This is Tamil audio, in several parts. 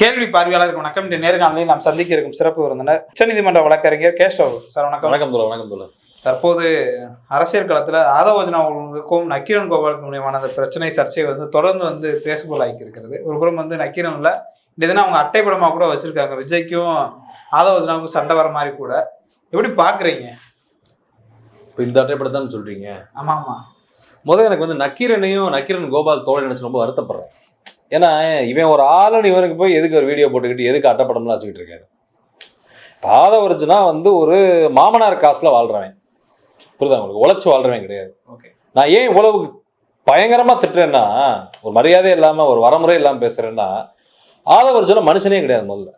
கேள்வி பார்வையாளருக்கு வணக்கம். இந்த நேர்காணலில் நாம் சந்திக்க இருக்கும் சிறப்பு விருந்தினர் உச்சநீதிமன்ற வழக்கறிஞர் கேஷவ் சார் வணக்கம். வணக்கம் தோழர் வணக்கம் தோழர். தற்போது அரசியல் களத்தில் ஆதவோஜனா அவர்களுக்கும் நக்கீரன் கோபாலுக்கு மூலியமான அந்த பிரச்சனை சர்ச்சை வந்து தொடர்ந்து வந்து பேசுபொருள் ஆக்கி இருக்கிறது ஒரு புறம் வந்து நக்கீரன்ல இந்த தினம் அவங்க அட்டைப்படமாக கூட வச்சிருக்காங்க. விஜய்க்கும் ஆதவோஜனாவுக்கும் சண்டை வர மாதிரி கூட. எப்படி பார்க்குறீங்க இப்போ இந்த அட்டைப்படத்தான் சொல்றீங்க. ஆமாம் ஆமாம் முதல்ல எனக்கு வந்து நக்கீரனையும் நக்கீரன் கோபால் தோழை நினைச்சு ரொம்ப வருத்தப்படுறேன். ஏன்னா இவன் ஒரு ஆளன் இவனுக்கு போய் எதுக்கு ஒரு வீடியோ போட்டுக்கிட்டு எதுக்கு அட்டைப்படம்லாம் வச்சுக்கிட்டு இருக்காரு? பாதவர்ஜுனா வந்து ஒரு மாமனார் காசுல வாழ்றவன். புரியுதா? உங்களுக்கு உழைச்சு வாழ்றவன் கிடையாது. ஓகே. நான் ஏன் இவ்வளவு பயங்கரமா திட்டுறேன்னா ஒரு மரியாதை இல்லாம ஒரு வரமுறை இல்லாம பேசுறேன்னா ஆதவர்ஜுனா மனுஷனே கிடையாது முதல்ல.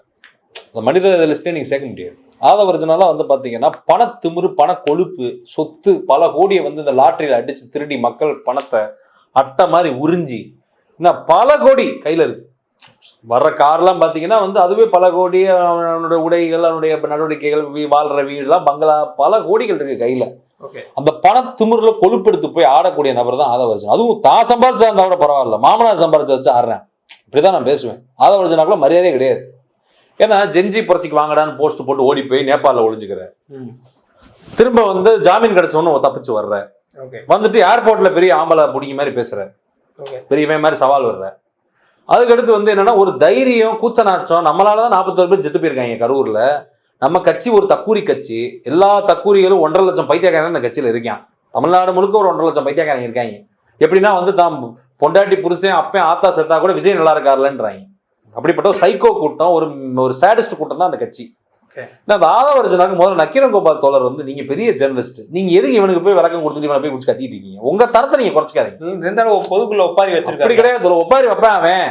அந்த மனித லிஸ்டே நீங்க சேர்க்க முடியாது. ஆதவர்ஜனால வந்து பாத்தீங்கன்னா பண திமிரு பண கொழுப்பு சொத்து பல கோடியை வந்து இந்த லாட்டரியில அடிச்சு திருடி மக்கள் பணத்தை அட்டை மாதிரி உறிஞ்சி என்ன பல கோடி கையில இருக்கு. வர்ற கார்லாம் பார்த்தீங்கன்னா வந்து அதுவே பல கோடி அவனோட உடைகள் அவனுடைய நடவடிக்கைகள் வாழ்ற வீடுலாம் பங்களா பல கோடிகள் இருக்கு கையில. அந்த பண திமிரில் கொழுப்பெடுத்து போய் ஆடக்கூடிய நபர் தான் ஆதவர்ஜன். அதுவும் தான் சம்பாதிச்சா இருந்தா கூட பரவாயில்ல. மாமனார் சம்பாதிச்சு வச்சு ஆடுறேன். இப்படிதான் நான் பேசுவேன். ஆதவர்ஜனாக்குள்ள மரியாதையே கிடையாது. ஏன்னா ஜென்ஜி புரட்சிக்கு வாங்கடான்னு போஸ்ட் போட்டு ஓடி போய் நேபாளில் ஒளிஞ்சுக்கிறேன் ம். திரும்ப வந்து ஜாமீன் கிடைச்சவொன்னு தப்பிச்சு வர்ற. ஓகே. வந்துட்டு ஏர்போர்ட்ல பெரிய ஆம்பளை பிடிக்க மாதிரி பேசுற. ஓகே. மாதிரி சவால் வருவேன் அதுக்கடுத்து வந்து என்னன்னா ஒரு தைரியம் கூச்சநாச்சம் நம்மளால தான் நாற்பத்தோரு பேர் செத்து போயிருக்காங்க கரூர்ல. நம்ம கட்சி ஒரு தக்கூரி கட்சி. எல்லா தக்கூரிகளும் ஒன்றரை லட்சம் பைத்தியக்காரன் இந்த கட்சியில இருக்கான். தமிழ்நாடு முழுக்க ஒரு ஒன்றரை லட்சம் பைத்தியக்காரங்க இருக்காங்க. எப்படின்னா வந்து தாம் பொண்டாட்டி புருஷன் அப்பயும் ஆத்தா செத்தா கூட விஜய் நல்லா இருக்காருலன்றாங்க. அப்படிப்பட்ட ஒரு சைக்கோ கூட்டம் ஒரு ஒரு சேடஸ்ட் கூட்டம் தான் அந்த கட்சி. நான் ஆதவர்ஜனாக்கு முதல்ல நக்கீரன் கோபால் தோழர் வந்து நீங்க பெரிய ஜெர்னலிஸ்ட். நீங்க எதுக்கு இவனுக்கு போய் விளக்கம் கொடுத்துட்டு இவனை போய் குடிச்சு கத்திட்டு இருக்கீங்க? உங்க தரத்தை நீங்க குறைச்சிக்காதீங்க. இருந்தாலும் பொதுக்குள்ள ஒப்பாரி அப்படி வச்சிருக்காரு கிடையாது ஒப்பாரி வைப்பான் அவன்.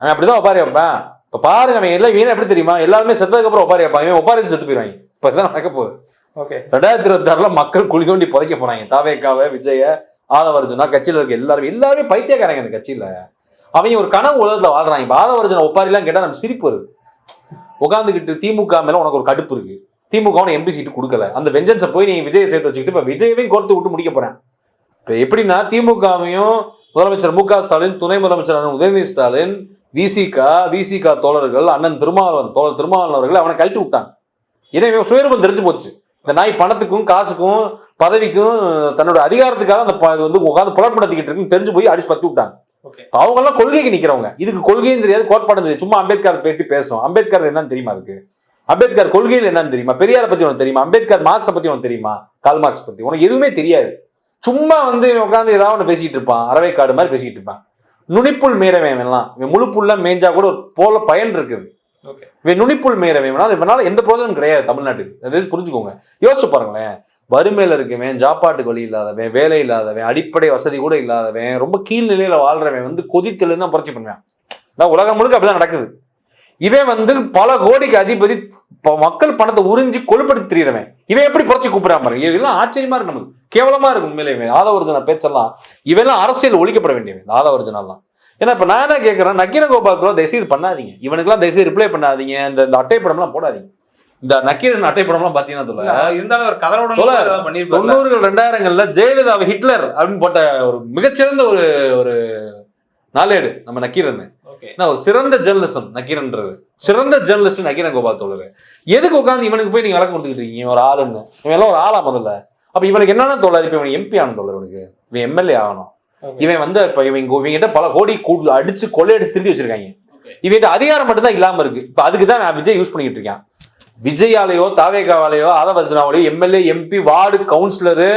அவன் அப்படிதான் ஒப்பாரி வைப்பான். இப்ப பாருங்க அவன் எல்லாம் வீணா எப்படி தெரியுமா? எல்லாருமே செத்ததுக்கு அப்புறம் ஒப்பாரி வைப்பாங்க இவன் ஒப்பாரி செத்து போயிடுவாங்க இப்ப இதான் நடக்க போகுது. ஓகே ரெண்டாயிரத்தி இருபத்தி ஆறுல மக்கள் குழி தோண்டி புதைக்க போறாங்க. தாவேக்காவை விஜய ஆதவர்ஜுனா கட்சியில இருக்க எல்லாருமே எல்லாருமே பைத்தியக்காரங்க இந்த கட்சியில. அவங்க ஒரு கனவு உலகத்துல வாழ்றாங்க. இப்ப ஆதவர்ஜுனா ஒப்பாரி எல்லாம் கேட்டா நம்ம சிரிப்பு வருது. உட்காந்துக்கிட்டு திமுக மேல உனக்கு ஒரு கடுப்பு இருக்கு. திமுக எம்பி சீட்டு கொடுக்கல. அந்த வெஞ்சன்ஸை போய் நீ விஜயை சேர்த்து வச்சுக்கிட்டு இப்ப விஜயவையும் கோர்த்து விட்டு முடிக்க போறேன். இப்ப எப்படின்னா திமுகவையும் முதலமைச்சர் மு க ஸ்டாலின் துணை முதலமைச்சர் உதயநிதி ஸ்டாலின் விசிகா விசிகா தோழர்கள் அண்ணன் திருமாவளவன் தோழர் திருமாவளவன் அவர்கள் அவனை கழட்டி விட்டாங்க. ஏன்னா இவன் சுயரூபம் தெரிஞ்சு போச்சு. இந்த நாய் பணத்துக்கும் காசுக்கும் பதவிக்கும் தன்னோட அதிகாரத்துக்காக அந்த ப- இது வந்து உட்காந்து புலப்படுத்திக்கிட்டு இருக்குன்னு தெரிஞ்சு போய் அடிச்சு பத்தி விட்டாங்க. அவங்க எல்லாம் கொள்கைக்கு நிக்கிறவங்க. இதுக்கு கொள்கையும் தெரியாது கோட்பாடும் தெரியாது. சும்மா அம்பேத்கர் பத்தி பேசும் அம்பேத்கர் என்னன்னு தெரியுமா அதுக்கு? அம்பேத்கர் கொள்கையில் என்னன்னு தெரியுமா? பெரியாரை பத்தி உனக்கு தெரியுமா? அம்பேத்கர் மார்க்ஸை பத்தி உனக்கு தெரியுமா? கால் மார்க்ஸ் பத்தி. உனக்கு எதுவுமே தெரியாது. சும்மா வந்து உட்காந்து ஏதாவது ஒன்று பேசிட்டு இருப்பான். அறவைக்காடு மாதிரி பேசிட்டு இருப்பான். நுனிப்புள் மேறவன் எல்லாம். இவன் முழுப்புள்ள மேஞ்சா கூட ஒரு போல பயன் இருக்குது. இவன் நுனிப்புள் மேறவன் இவனால இவனால எந்த பிரோஜனம் கிடையாது தமிழ்நாட்டுக்கு. அதாவது புரிஞ்சுக்கோங்க. யோசிச்சு பாருங்களேன். வறுமையில் இருக்கவன் ஜாப்பாட்டுக்கு வழி இல்லாதவன் வேலை இல்லாதவன் அடிப்படை வசதி கூட இல்லாதவன் ரொம்ப கீழ்நிலையில் வாழ்றவன் வந்து கொதித்தெழுந்து தான் புரட்சி பண்ணுவான். அதான் உலகம் முழுக்க அப்படிதான் நடக்குது. இவன் வந்து பல கோடிக்கு அதிபதி மக்கள் பணத்தை உறிஞ்சி கொழுப்படுத்தி திரியறவன். இவன் எப்படி புரட்சி கூப்பிடாம பாருங்க. இதெல்லாம் ஆச்சரியமா இருக்கு நமக்கு. கேவலமா இருக்கு உண்மையிலேயே இவன். ஆதவர்ஜனா பேச்செல்லாம் இவெல்லாம் அரசியல் ஒழிக்கப்பட வேண்டியவன். ஆதவர்ஜனெல்லாம். ஆதவர்ஜனாலாம் ஏன்னா இப்ப நான் என்ன கேட்கறேன் நக்கீரன் கோபால் தயவுசெய்து பண்ணாதீங்க. இவனுக்குலாம் தயவுசெய்து ரிப்ளை பண்ணாதீங்க. இந்த அட்டை படம்லாம் போடாதீங்க. இந்த நக்கீரன் அட்டைப்படம்லாம் பாத்தீங்கன்னா இல்ல, தோழர், இருந்தாலும் ஒரு பண்ணிருப்பாரு தொண்ணூறுகள் ரெண்டாயிரங்கள்ல ஜெயலலிதா ஹிட்லர் அப்படின்னு போட்ட ஒரு மிகச்சிறந்த ஒரு ஒரு நாளேடு நம்ம நக்கீரன். ஒரு சிறந்த ஜெர்னலிசம் நக்கீரன்றது. சிறந்த ஜெர்னலிஸ்ட் நக்கீரன் கோபால் தோழர். எதுக்கு உட்காந்து இவனுக்கு போய் நீங்க விளக்கம் கொடுத்துக்கிட்டு இருக்கீங்க? ஒரு ஆளுன்னு. இவன் எல்லாம் ஒரு ஆளா முதல்ல. அப்ப இவனுக்கு என்னென்ன தோழர் இப்ப இவன் எம்பி ஆகணும் தோழர் இவனுக்கு. இவன் எம்எல்ஏ ஆகணும். இவன் வந்து இப்ப இவன் கிட்ட பல கோடி கூடு அடிச்சு கொள்ளையடிச்சு திருடி வச்சிருக்காங்க. இவன் அதிகாரம் மட்டும் தான் இல்லாம இருக்கு. இப்ப அதுக்கு தான் நான் விஜய் யூஸ் பண்ணிட்டு இருக்கேன். விஜயாலேயோ தாவேகாவாலேயோ ஆதவர்ஜனாவாலேயோ எம்எல்ஏ எம்பி வார்டு கவுன்சிலரு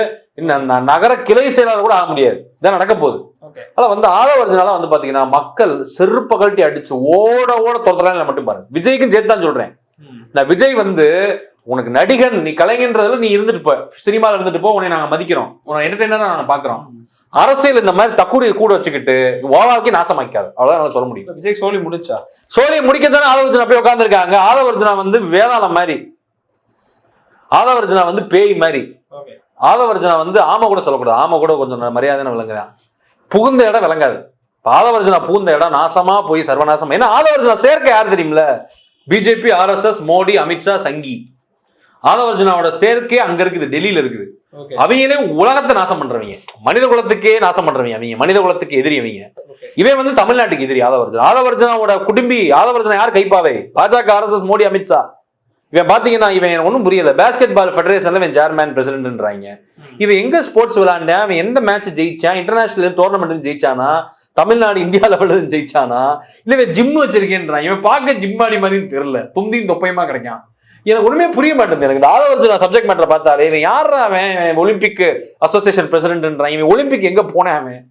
நகர கிளை செயலாளர் கூட ஆக முடியாது. இதான் நடக்க போகுது. ஆனா வந்து ஆதவர்ஜனால வந்து பாத்தீங்கன்னா மக்கள் செருப்ப கழட்டி அடிச்சு ஓட ஓட தோத்துறாங்க மட்டும் பாருங்க. விஜய்க்கும் சேர்த்து தான் சொல்றேன் நான் விஜய் வந்து உனக்கு நடிகன் நீ கலைஞன்றதுல நீ இருந்துட்டு போ. சினிமால இருந்துட்டு போ உன்னை நாங்க மதிக்கிறோம். உன்னை என்டர்டைனரா நாங்க பாக்குறோம். அரசியல் இந்த மாதிரி தக்குரியை கூட வச்சுக்கிட்டு ஓவாக்கி நாசமாக்காது அவ்வளவுதான் சொல்ல முடியும். விஜய் சோழி முடிச்சா சோழியை முடிக்கத்தானே ஆதவர்ஜனா போய் உட்காந்துருக்காங்க ஆதவர்ஜனா வந்து வேதாளம் மாதிரி. ஆதவர்ஜனா வந்து பேய் மாதிரி. ஆதவர்ஜனா வந்து ஆமை கூட சொல்லக்கூடாது. ஆமை கூட கொஞ்சம் மரியாதையான விளங்குதான் புகுந்த இடம் விளங்காது. ஆதவர்ஜனா புகுந்த இடம் நாசமா போய் சர்வநாசம். ஏன்னா ஆதவர்ஜனா சேர்க்க யார் தெரியுமில? பிஜேபி ஆர்எஸ்எஸ் மோடி அமித்ஷா சங்கி. ஆதவர்ஜனாவோட சேர்க்கை அங்க இருக்குது டெல்லியில இருக்குது. அவங்களே உலகத்தை நாசம் பண்றவங்க. மனித குலத்துக்கே நாசம் பண்றவங்க அவங்க. மனித குலத்துக்கு எதிரி அவங்க. இவன் வந்து தமிழ்நாட்டுக்கு எதிரி ஆதவர்ஜனா. ஆதவர்ஜனாவோட குடும்பி ஆதவர்ஜனா யார் கைப்பாவே? பாஜக ஆர்எஸ்எஸ் மோடி அமித்ஷா இவன் பாத்தீங்கன்னா இவன் ஒன்றும் புரியல. பேஸ்கெட் பால் ஃபெடரேஷன்ல இவன் சேர்மேன் பிரசிடென்ட்ன்றாங்க இவன் எங்க ஸ்போர்ட்ஸ் விளையாண்டான் அவன் எந்த மேட்ச் ஜெயிச்சான்? இன்டர்நேஷனல் டோர்னமெண்ட் ஜெயிச்சானா? தமிழ்நாடு இந்தியா லெவலில் ஜெயிச்சானா? இல்ல இவன் ஜிம் வச்சிருக்கேன்றான். இவன் பார்க்க ஜிம்மாடி மாதிரி தெரியல. துந்தியும் தொப்பையுமா கிடைக்கான்? எனக்கு ஒண்ணுமே புரிய மாட்டேங்குது. எனக்கு இந்த ஆதவர்ஜனா சப்ஜெக்ட் மேட்டர் பார்த்தாலே இவன் யார் அவன்? ஒலிம்பிக் அசோசியேஷன் பிரசிடென்ட்ன்றான் இவன் ஒலிம்பிக் எங்க போனேன் அவன்?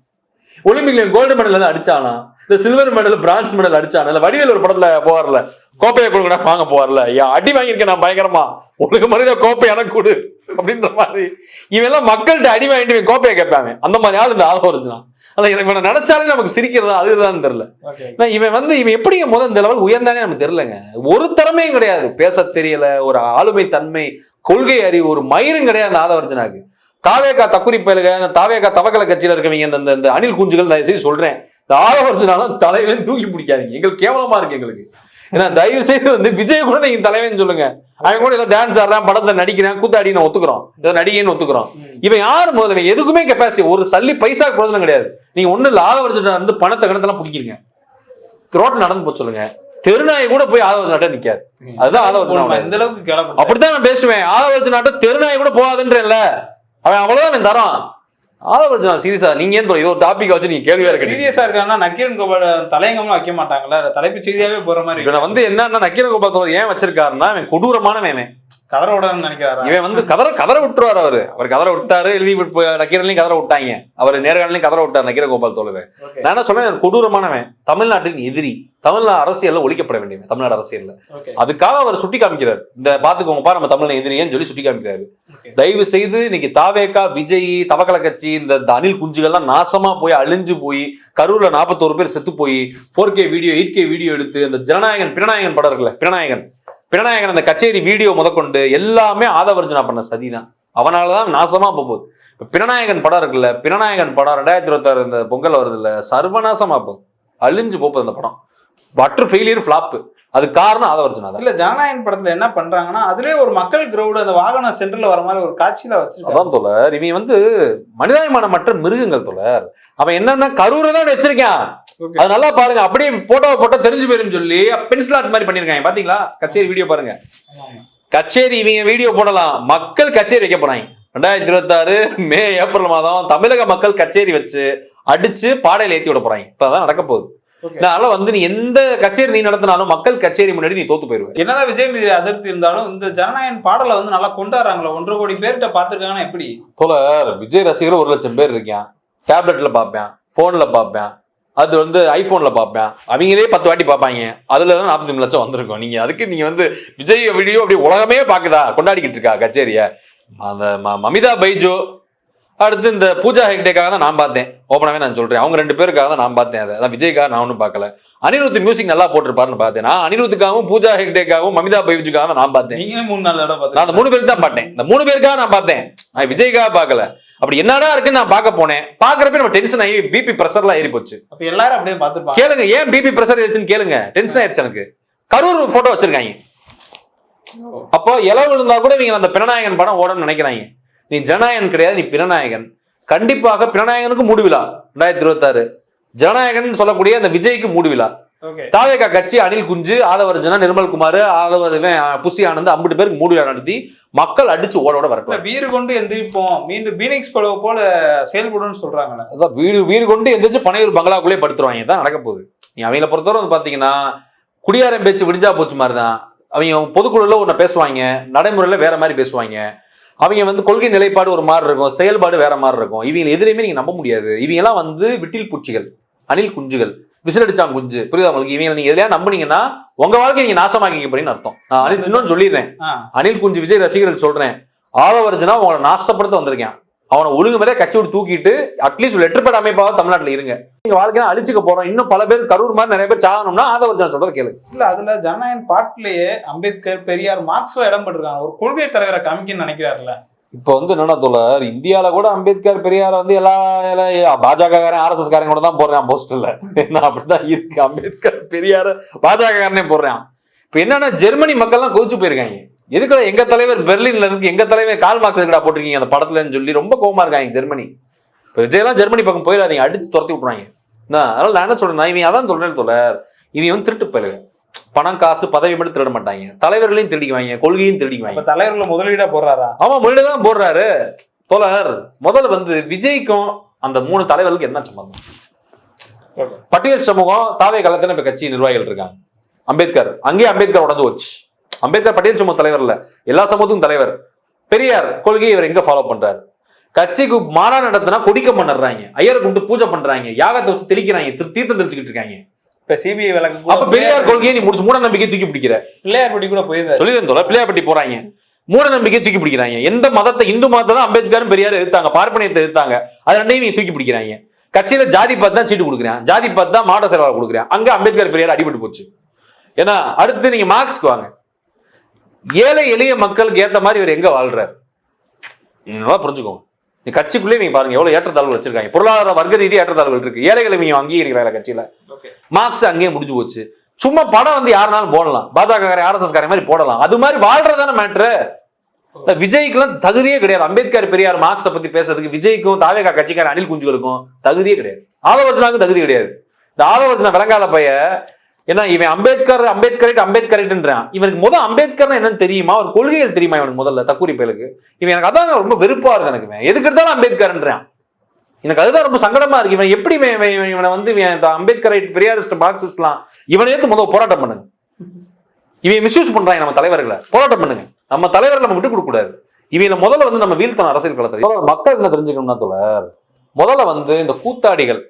ஒலிம்பிக்ல கோல்டு மெடல் தான் அடிச்சானா? இந்த சில்வர் மெடல் பிரான்ஸ் மெடல் அடிச்சானா? இல்ல வடிவேல் ஒரு படத்துல போவார்ல? கோப்பையை கொடுங்கடா வாங்க போவார்ல? யா அடி வாங்கியிருக்கேன் நான் பயங்கரமா. உனக்கு மனித கோப்பை எனக்கு கொடு அப்படின்ற மாதிரி. இவன் எல்லாம் மக்கள்கிட்ட அடி வாங்கிட்டு கோப்பையை கேட்பாங்க அந்த மாதிரி ஆள் இந்த ஆதவர்ஜனா அதான் எனக்கு இவனை நினைச்சாலே நமக்கு சிரிக்கிறதா? அதுதான் தெரியல. இவன் வந்து இவன் எப்படிங்க முதல் இந்த லெவல் உயர்ந்தானே நமக்கு தெரியலங்க. ஒரு திறமையும் கிடையாது. பேச தெரியல ஒரு ஆளுமை தன்மை கொள்கை அறிவு ஒரு மயிரும் கிடையாது அந்த ஆதவர்ஜனாக்கு. தாவேகா தக்குரி பயலுக இந்த தாவேகா தவக்கல கட்சியில இருக்கவங்க இந்த- இந்த அணில் குஞ்சுகள் தயவு செய்து சொல்றேன். இந்த ஆதவர்ஜனாலும் தலைவன் தூக்கி பிடிக்காதீங்க. எங்களுக்கு கேவலமா இருக்கு எங்களுக்கு. ஏன்னா தயவு செய்து வந்து விஜய் கூட நீங்க தலைவன் சொல்லுங்க. அவன் கூட ஏதோ டான்ஸ் ஆடுறான் படத்தை நடிக்கிறான் கூத்தாடி நான் ஒத்துக்கிறோம். ஏதோ நடிகைன்னு ஒத்துக்கிறோம். இவன் யாரு முதல்ல? எதுக்குமே கெப்பாசிட்டி ஒரு சல்லி பைசா பிரயோஜனம் கிடையாது. நீங்க ஒண்ணு இல்ல ஆதவர்ஜனா வந்து பணத்தை கணத்தெல்லாம் பிடிக்கிறீங்க ரோட்ல நடந்து போக சொல்லுங்க. தெருநாய் கூட போய் ஆதவர்ஜனாட்ட நிக்காது. அதுதான் ஆதவர்ஜனா இந்த அளவுக்கு அப்படித்தான் நான் பேசுவேன். ஆதவர்ஜனாட்ட தெருநாய் கூட போகாதுன்றேன்ல. அவன் அவ்வளவுதான் தரான். ஆதவர்ஜனா சீரியஸா? நீங்க ஏன் தோணும்? இது ஒரு டாபிக் வச்சு நீங்க கேள்வியா இருக்கு சீரியஸா இருக்காங்கன்னா நக்கீரன் கோபால் தலையங்கம்லாம் வைக்க மாட்டாங்கல்ல? இல்ல தலைப்பு செய்தியாவே போற மாதிரி இவனை வந்து என்னன்னா நக்கீர கோபால் ஏன் வச்சிருக்காருன்னா அவன் கொடூரமானவன். கதற விடணும்னு நினைக்கிறாரா? இவன் வந்து கதற கதற விட்டுருவாரு அவரு. அவர் கதற விட்டாரு எழுதி விட்டு நக்கீரன்லையும் கதற விட்டாங்க. அவர் நேர்காணலையும் கதற விட்டார் நக்கீர கோபால் தோழர் நான் என்ன இவன் கொடூரமானவன். தமிழ்நாட்டின் எதிரி. தமிழ்நாடு அரசியல்ல ஒழிக்கப்பட வேண்டியவன் தமிழ்நாடு அரசியல்ல. அதுக்காக அவர் சுட்டி காமிக்கிறார். இந்த பாத்துக்கோங்க பா நம்ம தமிழ் எதிரியன்னு சொல்லி சுட்டி காமிக்கிறாரு. தயவு செய்து இன்னைக்கு தாவேகா விஜய் தவக்கல கட்சி இந்த அணில் குஞ்சுகள்லாம் நாசமா போய் அழிஞ்சு போய் கரூர்ல நாற்பத்தோரு பேர் செத்து போய் four K video eight K video எடுத்து இந்த ஜனநாயகன் பிரணாயகன் படம் இருக்குல்ல பிரணாயகன். பிரணாயகன் அந்த கச்சேரி வீடியோ முதற்கொண்டு எல்லாமே ஆதவர்ஜனா பண்ண சதிதான். அவனாலதான் நாசமா போக போகுது. இப்ப பிரணாயகன் படம் இருக்குல்ல பிரணாயகன் படம் ரெண்டாயிரத்தி இருபத்தாறு இந்த பொங்கல் வருது இல்ல சர்வநாசமா போகுது. அழிஞ்சு போகுது அந்த படம். பட்ரு ஃபெயிலியர் ஃபிளாப் அது காரணம் ஆதவர்ஜனா இல்ல ஜனநாயகன் படத்துல என்ன பண்றாங்கன்னா அதுலயே ஒரு மக்கள் கிரௌடு அந்த வாகனம் சென்டர்ல வர மாதிரி ஒரு காட்சியில வச்சிருக்காங்க. அதான் தோழர். இவன் வந்து மனிதாயமானமற்ற மிருகங்கள் தோழர். அவன் என்னன்னா கரூரை தான் வச்சிருக்கான். அது நல்லா பாருங்க. அப்படியே போட்டோவை போட்டா தெரிஞ்சு போயிரும் சொல்லி பென்சில் ஆர்ட் மாதிரி பண்ணிருக்காங்க பாத்தீங்களா? கச்சேரி வீடியோ பாருங்க. கச்சேரி இவங்க வீடியோ போடலாம். மக்கள் கச்சேரி வைக்க போறாங்க. ரெண்டாயிரத்தி இருபத்தாறு மே ஏப்ரல் மாதம் தமிழக மக்கள் கச்சேரி வச்சு அடிச்சு பாடையில ஏத்தி விட போறாங்க. இப்பதான் நடக்க போகுது. அதனால வந்து நீ எந்த கச்சேரி நீ நடத்தினாலும் மக்கள் கச்சேரி முன்னாடி நீ தோத்து போயிருவ என்னதான் விஜய் மீது அதிருப்தி இருந்தாலும் இந்த ஜனநாயகன் பாடலை வந்து நல்லா கொண்டாடுறாங்களா ஒன்றரை கோடி பேர்கிட்ட பாத்துருக்காங்கன்னா எப்படி? தோழர் விஜய் ரசிகர் ஒரு லட்சம் பேர் இருக்கான். டேப்லெட்ல பார்ப்பேன் போன்ல பார்ப்பேன் அது வந்து ஐபோன்ல பார்ப்பேன். அவங்களே பத்து வாட்டி பார்ப்பாங்க. அதுல தான் நாற்பத்தி லட்சம் வந்திருக்கும். நீங்க அதுக்கு நீங்க வந்து விஜய் வீடியோ அப்படி உலகமே பாக்குதா கொண்டாடிக்கிட்டு இருக்கா கச்சேரிய? அந்த மமிதா பைஜோ அடுத்து இந்த பூஜா ஹெக்டேக்காக தான் நான் பார்த்தேன். ஓப்பனாவே நான் சொல்றேன். அவங்க ரெண்டு பேருக்காக தான் நான் பார்த்தேன் அதை. அதான் விஜய்க்காக நான் ஒன்றும் பார்க்கல. அனிருத் மியூசிக் நல்லா போட்டிருப்பாருன்னு பார்த்தேன். நான் அனிருத்துக்காகவும் பூஜா ஹெக்டேக்காகவும் மமிதா பைஜுக்காக தான் நான் பார்த்தேன். நீங்களும் மூணு நாள் நான் அந்த மூணு பேருக்கு தான் பார்த்தேன். இந்த மூணு பேருக்காக நான் பார்த்தேன். நான் விஜய்க்காக பார்க்கல. அப்படி என்னடா இருக்குன்னு நான் பார்க்க போனேன். பார்க்கறப்ப நம்ம டென்ஷன் ஆகி பிபி ப்ரெஷர்லாம் ஏறி போச்சு. அப்ப எல்லாரும் அப்படியே பாத்துருப்பாங்க கேளுங்க ஏன் பிபி ப்ரெஷர் ஏறிச்சுன்னு கேளுங்க. டென்ஷன் ஆயிடுச்சு எனக்கு. கரூர் போட்டோ வச்சிருக்காங்க. அப்போ இளவு இருந்தா கூட இவங்க அந்த பிரணாயகன் படம் ஓடணும்னு நினைக்கிறாங்க. நீ ஜனநாயகன் கிடையாது நீ பிரணாயகன். கண்டிப்பாக பிரணாயகனுக்கு மூடு விழா ரெண்டாயிரத்தி இருபத்தாறு. ஜனநாயகன் சொல்லக்கூடிய அந்த விஜய்க்கு மூடு விழா ஓகே. தாவேகா கட்சி அனில் குஞ்சு ஆதவர்ஜனா நிர்மல்குமார் ஆதவர் இவன், புசி ஆனந்த் ஐம்பது பேருக்கு மூடு விழா நடத்தி மக்கள் அடிச்சு ஓட ஓட இல்ல வரட்டும் வீறு கொண்டு எந்திரிப்போம். மீண்டும் பீனிக்ஸ் படவை போல செயல்படும்னு சொல்றாங்கல்ல. அதான் வீடு வீடு கொண்டு எந்திரிச்சு பனையூர் பங்களாக்குள்ளே படுத்துருவாங்க. தான் நடக்க போகுது. நீ அவங்கள பொறுத்தவரை வந்து பாத்தீங்கன்னா குடியாரம் பேச்சு விடிஞ்சா போச்சு மாதிரி தான் அவங்க பொதுக்குழுல ஒன்று பேசுவாங்க நடைமுறையில வேற மாதிரி பேசுவாங்க. அவங்க வந்து கொள்கை நிலைப்பாடு ஒரு மாதிரி இருக்கும் செயல்பாடு வேற மாதிரி இருக்கும். இவங்க எதிரையுமே நீங்க நம்ப முடியாது. இவங்க எல்லாம் வந்து விட்டில் பூச்சிகள் அணில் குஞ்சுகள் விசிலடிச்சான் குஞ்சு புரியுதா உங்களுக்கு? இவங்க நீங்க எதையா நம்புனீங்கன்னா உங்க வாழ்க்கை நீங்க நாசமாக்கிக்க போறீங்கன்னு அர்த்தம். நான் அனில் இன்னொன்னு சொல்லிடுறேன். அனில் குஞ்சு விஜய் ரசிகர்கள் சொல்றேன். ஆதவர்ஜனா உங்களை நாசப்படுத்த வந்திருக்கேன். அவனை ஒழுங்கு மேலே கட்சி விட்டு தூக்கிட்டு அட்லீஸ்ட் லெட்டர் பேட் அமைப்பாக தமிழ்நாட்டுல இருங்க. நீங்க வாழ்க்கையில அழிச்சுக்க போறோம். இன்னும் பல பேர் கரூர் மாதிரி நிறைய பேர் சாகணும்னா ஆதவர்ஜனா சொல்றத கேளு இல்ல அதுல ஜனநாயகன் பாட்டிலேயே அம்பேத்கர் பெரியார் மார்க்ஸ்ல இடம் பெற்றிருக்காங்க. ஒரு கொள்கை தலைவரை காமிக்கன்னு நினைக்கிறாருல்ல. இப்போ வந்து என்னன்னா தோழர் இந்தியால கூட அம்பேத்கர் பெரியார் வந்து எல்லா பாஜக காரன் ஆர்எஸ்எஸ் காரன் கூட தான் போடுறான் போஸ்டர்ல என்ன அப்படிதான் இருக்கு. அம்பேத்கர் பெரியார் பாஜக காரனே போடுறான். இப்போ என்னன்னா ஜெர்மனி மக்கள்லாம் கொதிச்சு போயிருக்காங்க. எதுக்குடா எங்க தலைவர் பெர்லின்ல இருக்கு? எங்க தலைவர் கால் மார்க்ஸ் எதுக்குடா போட்டிருக்கீங்க? அந்த படத்துலன்னு சொல்லி ரொம்ப கோவமா இருக்காங்க ஜெர்மனி. இப்போ விஜயெல்லாம் ஜெர்மனி பக்கம் போயிடாதீங்க. அடிச்சு துரத்தி விட்றாங்க அதனால நான் என்ன சொல்றேன் இவன் அதான் சொல்றேன் தோழர் இவன் வந்து திருட்டு போயிருங்க பணம் காசு பதவி மட்டும் திருட மாட்டாங்க. தலைவர்களையும் திருடிக்குவாங்க கொள்கையும் திருடிக்குவாங்க. தலைவர்களை முதலீடா போடுறாரா? ஆமா முன்னாடி தான் போடுறாரு. தோழர் முதல்ல வந்து விஜய்க்கும் அந்த மூணு தலைவர்களுக்கு என்ன சம்பந்தம்? பட்டியல் சமூகம் தாவே காலத்துல இப்ப கட்சி நிர்வாகிகள் இருக்காங்க. அம்பேத்கர். அங்கேயே அம்பேத்கர் உடஞ்சு போச்சு. அம்பேத்கர் பட்டியல் சமூக தலைவர் இல்ல. எல்லா சமூகத்துக்கும் தலைவர். பெரியார் கொள்கையை இவர் எங்க ஃபாலோ பண்றாரு? கட்சிக்கு மாநாடு நடத்தினா கொடிக்க பண்ணுறாங்க ஐயரை கும்பிட்டு பூஜை பண்றாங்க. யாகத்தை வச்சு தெளிக்கிறாங்க. திரு- தீர்த்தம் தெளிச்சுக்கிட்டு இருக்காங்க. இப்ப சிபிஐ வழக்கு அப்ப பெரியார் கொள்கையை நீ முடிச்சு மூட நம்பிக்கை தூக்கி பிடிக்கிற? பிள்ளையார்பட்டி கூட போயிருந்தாரு. தோழர். பிள்ளையார்பட்டி போறாங்க. மூட நம்பிக்கை தூக்கி பிடிக்கிறாங்க. எந்த மதத்தை இந்து மதத்தை தான் அம்பேத்கரும் பெரியார் எதிர்த்தாங்க. பார்ப்பனியத்தை எதிர்த்தாங்க. அது ரெண்டையும் நீங்க தூக்கி பிடிக்கிறாங்க. கட்சியில ஜாதி பார்த்து தான் சீட்டு கொடுக்குறேன். ஜாதி பார்த்து தான் மாவட்ட செயலாளர் கொடுக்குறேன். அங்க அம்பேத்கர் பெரியார் அடிபட்டு போச்சு. ஏன்னா அடுத்து நீங்க மார்க்ஸ்க்கு வாங்க. ஏழை எளிய மக்களுக்கு ஏத்த மாதிரி இவர் எங்க வாழ்றாரு? நல்லா புரிஞ்சுக்கோங்க. இந்த கட்சிக்குள்ளே நீங்க பாருங்க எவ்வளவு ஏற்றத்தாழ்வுகள் வச்சிருக்காங்க. பொருளாதார வர்க்க ரீதி ஏற்றத்தாழ்வுகள் இருக்கு. ஏழைகளை நீங்க அங்கீகரிக்கிறாங்க கட்சியில? மார்க்ஸ் அங்கேயே முடிஞ்சு போச்சு. சும்மா படம் வந்து யாருனாலும் போடலாம். பாஜக ஆர்எஸ்எஸ் காரை மாதிரி போடலாம். அது மாதிரி வாழ்றதான மேட்ரு விஜய்க்குலாம் தகுதியே கிடையாது. அம்பேத்கர் பெரியார் மார்க்ஸை பத்தி பேசுறதுக்கு விஜய்க்கும் தாவேகா கட்சிக்கார அனில் குஞ்சுகளுக்கும் தகுதியே கிடையாது. ஆதவர்ஜனாவுக்கும் தகுதி கிடையாது. இந்த ஆதவர்ஜனா விளங்காத பைய ஏன்னா இவன் அம்பேத்கர் அம்பேத்கரேட் அம்பேத்கரேட்ன்றான். இவனுக்கு முதல் அம்பேத்கர்னா என்னன்னு தெரியுமா? ஒரு கொள்கைகள் தெரியுமா இவனுக்கு முதல்ல? தக்கூரி பயலுக்கு. இவன் எனக்கு அதான் ரொம்ப வெறுப்பா இருக்கு எனக்கு இவன். எதுக்கு எடுத்தாலும் அம்பேத்கர்ன்றான். எனக்கு அதுதான் ரொம்ப சங்கடமா இருக்கு. இவன் எப்படி இவனை வந்து இவன் அம்பேத்கரைட் பெரியாரிஸ்ட் மார்க்சிஸ்ட்லாம் இவனை முதல் போராட்டம் பண்ணுங்க? இவன் மிஸ்யூஸ் பண்றாங்க நம்ம தலைவர்களை. போராட்டம் பண்ணுங்க. நம்ம தலைவர்களை நம்ம விட்டு கொடுக்க கூடாது இவங்கள முதல்ல வந்து நம்ம வீழ்த்தணும் அரசியல் களத்துல. மக்கள் என்ன தெரிஞ்சுக்கணும்னா தோழர் முதல்ல வந்து இந்த கூத்தாடிகள்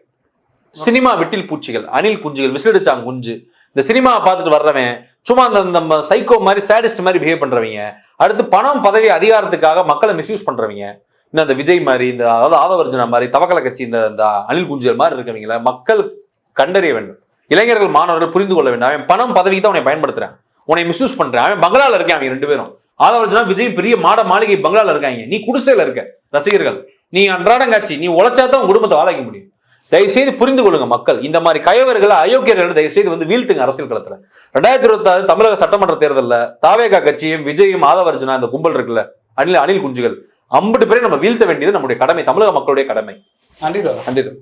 சினிமா விட்டில் பூச்சிகள் அணில் குஞ்சுகள் விசிலடிச்சாங்க குஞ்சு. இந்த சினிமாவை பார்த்துட்டு வர்றவன் சும்மா அந்த நம்ம சைக்கோ மாதிரி சேடிஸ்ட் மாதிரி பிஹேவ் பண்றவங்க. அடுத்து பணம் பதவி அதிகாரத்துக்காக மக்களை மிஸ்யூஸ் பண்றவங்க. இன்னும் இந்த விஜய் மாதிரி இந்த அதாவது ஆதவர்ஜனா மாதிரி தவக்கல கட்சி இந்த இந்த அணில் குஞ்சுகள் மாதிரி இருக்கவங்கள மக்கள் கண்டறிய வேண்டும். இளைஞர்கள் மாணவர்கள் புரிந்து கொள்ள வேண்டும். அவன் பணம் பதவிக்கு தான் உன்னை பயன்படுத்துறேன். உன்னை மிஸ்யூஸ் பண்றேன். அவன் பங்களால இருக்கேன் அவங்க ரெண்டு பேரும். ஆதவர்ஜனா விஜய் பெரிய மாட மாளிகை பங்களால இருக்காங்க. நீ குடிசையில இருக்க. ரசிகர்கள் நீ அன்றாடம் காட்சி நீ உழைச்சா தான் குடும்பத்தை வாழ முடியும். தயவு செய்து புரிந்து கொள்ளுங்க மக்கள். இந்த மாதிரி கயவர்களை அயோக்கியர்களை தயவு செய்து வந்து வீழ்த்துங்க அரசியல் களத்துல. ரெண்டாயிரத்தி இருபத்தாறு தமிழக சட்டமன்ற தேர்தல்ல தாவேகா கட்சியும் விஜயும் ஆதவர்ஜனா இந்த கும்பல் இருக்குல்ல அணில் அணில் குஞ்சுகள். அம்பட்டு பேரை நம்ம வீழ்த்த வேண்டியது நம்முடைய கடமை தமிழக மக்களுடைய கடமை. நன்றி நன்றி